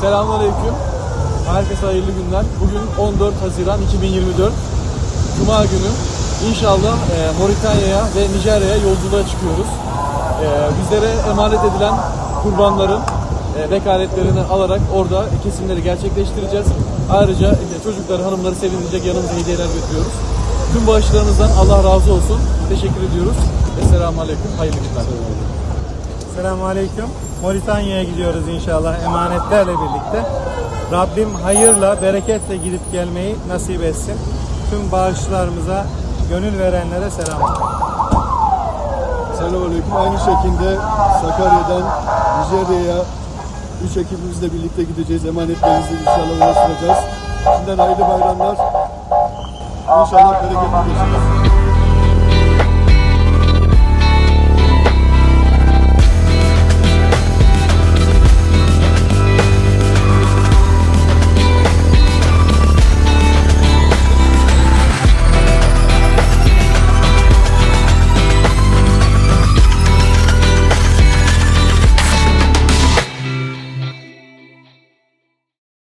Selamünaleyküm. Herkese hayırlı günler. Bugün 14 Haziran 2024. Cuma günü. İnşallah e, Moritanya'ya ve Nijerya'ya yolculuğa çıkıyoruz. E, bizlere emanet edilen kurbanların e, vekaletlerini alarak orada kesimleri gerçekleştireceğiz. Ayrıca e, çocukları, hanımları sevindirecek yanımıza hediyeler götürüyoruz. Tüm bağışlarınızdan Allah razı olsun. Teşekkür ediyoruz. Esselamu Aleyküm. Hayırlı günler. Selamun Aleyküm. Moritanya'ya gidiyoruz inşallah emanetlerle birlikte. Rabbim hayırla, bereketle gidip gelmeyi nasip etsin. Tüm bağışlarımıza, gönül verenlere selam. Selamünaleyküm. Aynı şekilde Sakarya'dan Nijerya'ya üç ekibimizle birlikte gideceğiz. Emanetlerinizi inşallah ulaştıracağız. Şimdiden hayırlı bayramlar. İnşallah bereketli geçeceğiz.